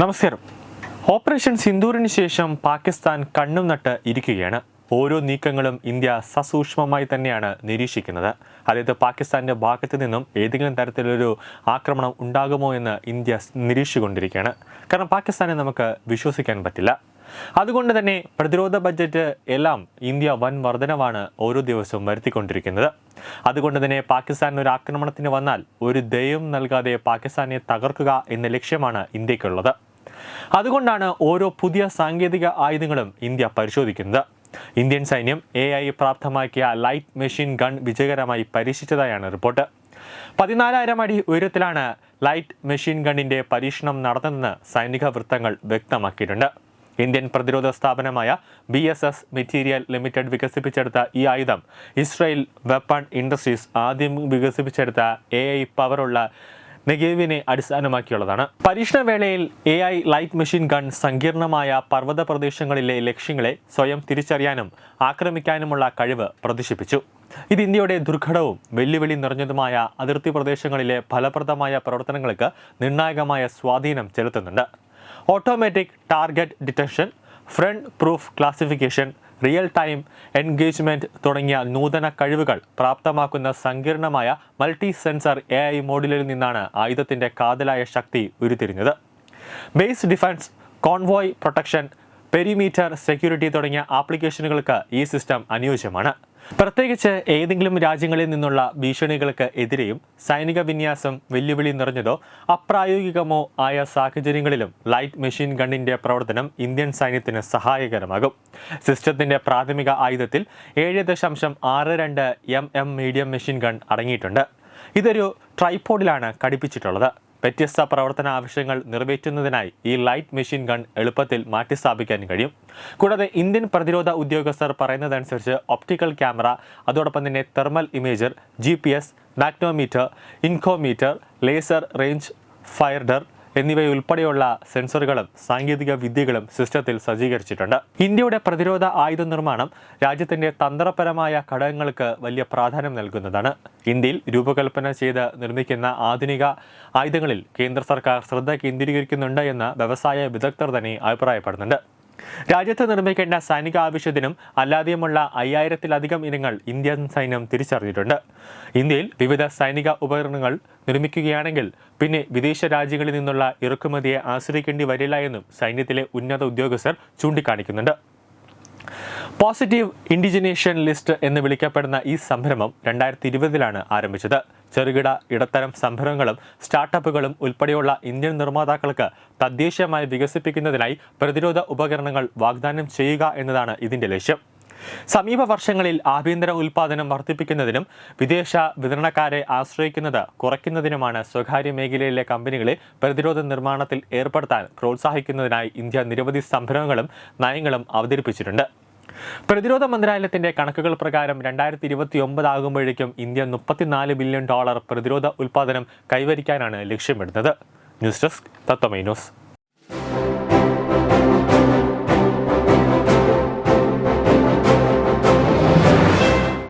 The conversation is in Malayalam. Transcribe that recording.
നമസ്കാരം. ഓപ്പറേഷൻ സിന്ദൂറിന് ശേഷം പാകിസ്ഥാൻ കണ്ണും നട്ട് ഇരിക്കുകയാണ്. ഓരോ നീക്കങ്ങളും ഇന്ത്യ സസൂക്ഷ്മമായി തന്നെയാണ് നിരീക്ഷിക്കുന്നത്. അതായത് പാകിസ്ഥാന്റെ ഭാഗത്തു നിന്നും ഏതെങ്കിലും തരത്തിലൊരു ആക്രമണം ഉണ്ടാകുമോ എന്ന് ഇന്ത്യ നിരീക്ഷിച്ചുകൊണ്ടിരിക്കുകയാണ്. കാരണം പാകിസ്ഥാനെ നമുക്ക് വിശ്വസിക്കാൻ പറ്റില്ല. അതുകൊണ്ട് തന്നെ പ്രതിരോധ ബജറ്റ് എല്ലാം ഇന്ത്യ വൻ വർധനവാണ് ഓരോ ദിവസവും വരുത്തിക്കൊണ്ടിരിക്കുന്നത്. അതുകൊണ്ട് തന്നെ പാകിസ്ഥാൻ ഒരു ആക്രമണത്തിന് വന്നാൽ ഒരു ദയവും നൽകാതെ പാകിസ്ഥാനെ തകർക്കുക എന്ന ലക്ഷ്യമാണ് ഇന്ത്യക്കുള്ളത്. അതുകൊണ്ടാണ് ഓരോ പുതിയ സാങ്കേതിക ആയുധങ്ങളും ഇന്ത്യ പരിശോധിക്കുന്നത്. ഇന്ത്യൻ സൈന്യം എ ഐ പ്രാപ്തമാക്കിയ ലൈറ്റ് മെഷീൻ ഗൺ വിജയകരമായി പരീക്ഷിച്ചതായാണ് റിപ്പോർട്ട്. പതിനാലായിരം അടി ഉയരത്തിലാണ് ലൈറ്റ് മെഷീൻ ഗണ്ണിന്റെ പരീക്ഷണം നടന്നതെന്ന് സൈനിക വൃത്തങ്ങൾ വ്യക്തമാക്കിയിട്ടുണ്ട്. ഇന്ത്യൻ പ്രതിരോധ സ്ഥാപനമായ B S S material limited വികസിപ്പിച്ചെടുത്ത ഈ ആയുധം ഇസ്രായേൽ വെപ്പൺ ഇൻഡസ്ട്രീസ് ആദ്യം വികസിപ്പിച്ചെടുത്ത എ ഐ പവറുള്ള നെഗേവിനെ അടിസ്ഥാനമാക്കിയുള്ളതാണ്. പരീക്ഷണ വേളയിൽ A I light machine gun സങ്കീർണമായ പർവത പ്രദേശങ്ങളിലെ ലക്ഷ്യങ്ങളെ സ്വയം തിരിച്ചറിയാനും ആക്രമിക്കാനുമുള്ള കഴിവ് പ്രദർശിപ്പിച്ചു. ഇത് ഇന്ത്യയുടെ ദുർഘടവും വെല്ലുവിളി നിറഞ്ഞതുമായ അതിർത്തി പ്രദേശങ്ങളിലെ ഫലപ്രദമായ പ്രവർത്തനങ്ങൾക്ക് നിർണായകമായ സ്വാധീനം ചെലുത്തുന്നുണ്ട്. Automatic target detection friend proof classification real time engagement തുടങ്ങിയ നൂതന കഴിവുകൾ പ്രാപ്തമാക്കുന്ന സങ്കീർണമായ മൾട്ടി സെൻസർ എ ഐ മോഡലിൽ നിന്നാണ് ആയുധത്തിന്റെ കാതലായ ശക്തി ഉരുത്തിരിഞ്ഞത്. Base defence convoy protection perimeter security തുടങ്ങിയ ആപ്ലിക്കേഷനുകൾക്ക് ഈ സിസ്റ്റം അനുയോജ്യമാണ്. പ്രത്യേകിച്ച് ഏതെങ്കിലും രാജ്യങ്ങളിൽ നിന്നുള്ള ഭീഷണികൾക്ക് എതിരെയും സൈനിക വിന്യാസം വെല്ലുവിളി നിറഞ്ഞതോ അപ്രായോഗികമോ ആയ സാഹചര്യങ്ങളിലും ലൈറ്റ് മെഷീൻ ഗണ്ണിന്റെ പ്രവർത്തനം ഇന്ത്യൻ സൈന്യത്തിന് സഹായകരമാകും. സിസ്റ്റത്തിന്റെ പ്രാഥമിക ആയുധത്തിൽ ഏഴ് ദശാംശം ആറ് രണ്ട് M M medium machine gun അടങ്ങിയിട്ടുണ്ട്. ഇതൊരു ട്രൈപോഡിലാണ് ഘടിപ്പിച്ചിട്ടുള്ളത്. വ്യത്യസ്ത പ്രവർത്തന ആവശ്യങ്ങൾ നിറവേറ്റുന്നതിനായി ഈ ലൈറ്റ് മെഷീൻ ഗൺ എളുപ്പത്തിൽ മാറ്റിസ്ഥാപിക്കാൻ കഴിയും. കൂടാതെ ഇന്ത്യൻ പ്രതിരോധ ഉദ്യോഗസ്ഥർ പറയുന്നതനുസരിച്ച് ഒപ്റ്റിക്കൽ ക്യാമറ അതോടൊപ്പം തന്നെ thermal imager G P S magnetometer inclinometer laser range finder എന്നിവയുൾപ്പെടെയുള്ള സെൻസറുകളും സാങ്കേതിക വിദ്യകളും സിസ്റ്റത്തിൽ സജ്ജീകരിച്ചിട്ടുണ്ട്. ഇന്ത്യയുടെ പ്രതിരോധ ആയുധ നിർമ്മാണം രാജ്യത്തിന്റെ തന്ത്രപരമായ ഘടകങ്ങൾക്ക് വലിയ പ്രാധാന്യം നൽകുന്നതാണ്. ഇന്ത്യയിൽ രൂപകൽപ്പന ചെയ്ത് നിർമ്മിക്കുന്ന ആധുനിക ആയുധങ്ങളിൽ കേന്ദ്ര സർക്കാർ ശ്രദ്ധ കേന്ദ്രീകരിക്കുന്നുണ്ട് എന്ന് വ്യവസായ വിദഗ്ധർ തന്നെ അഭിപ്രായപ്പെടുന്നുണ്ട്. രാജ്യത്ത് നിർമ്മിക്കേണ്ട സൈനിക ആവശ്യത്തിനും അല്ലാതെയുമുള്ള അയ്യായിരത്തിലധികം ഇനങ്ങൾ ഇന്ത്യൻ സൈന്യം തിരിച്ചറിഞ്ഞിട്ടുണ്ട്. ഇന്ത്യയിൽ വിവിധ സൈനിക ഉപകരണങ്ങൾ നിർമ്മിക്കുകയാണെങ്കിൽ പിന്നെ വിദേശ രാജ്യങ്ങളിൽ നിന്നുള്ള ഇറക്കുമതിയെ ആശ്രയിക്കേണ്ടി വരില്ല എന്നും സൈന്യത്തിലെ ഉന്നത ഉദ്യോഗസ്ഥർ ചൂണ്ടിക്കാണിക്കുന്നുണ്ട്. പോസിറ്റീവ് ഇൻഡിജിനേഷൻ ലിസ്റ്റ് എന്ന് വിളിക്കപ്പെടുന്ന ഈ സംരംഭം രണ്ടായിരത്തി ഇരുപതിലാണ് ആരംഭിച്ചത്. ചെറുകിട ഇടത്തരം സംരംഭങ്ങളും സ്റ്റാർട്ടപ്പുകളും ഉൾപ്പെടെയുള്ള ഇന്ത്യൻ നിർമ്മാതാക്കൾക്ക് തദ്ദേശീയമായി വികസിപ്പിക്കുന്നതിനായി പ്രതിരോധ ഉപകരണങ്ങൾ വാഗ്ദാനം ചെയ്യുക എന്നതാണ് ഇതിന്റെ ലക്ഷ്യം. സമീപ വർഷങ്ങളിൽ ആഭ്യന്തര ഉൽപാദനം വർദ്ധിപ്പിക്കുന്നതിനും വിദേശ വിതരണക്കാരെ ആശ്രയിക്കുന്നത് കുറയ്ക്കുന്നതിനുമാണ് സ്വകാര്യ മേഖലയിലെ കമ്പനികളെ പ്രതിരോധ നിർമ്മാണത്തിൽ ഏർപ്പെടുത്താൻ പ്രോത്സാഹിക്കുന്നതിനായി ഇന്ത്യ നിരവധി സംരംഭങ്ങളും നയങ്ങളും അവതരിപ്പിച്ചിട്ടുണ്ട്. പ്രതിരോധ മന്ത്രാലയത്തിന്റെ കണക്കുകൾ പ്രകാരം രണ്ടായിരത്തി ഇരുപത്തി ഒമ്പത് ആകുമ്പോഴേക്കും ഇന്ത്യ മുപ്പത്തിനാല് ബില്യൺ ഡോളർ പ്രതിരോധ ഉൽപാദനം കൈവരിക്കാനാണ് ലക്ഷ്യമിടുന്നത്. News desk Tatwamayi news.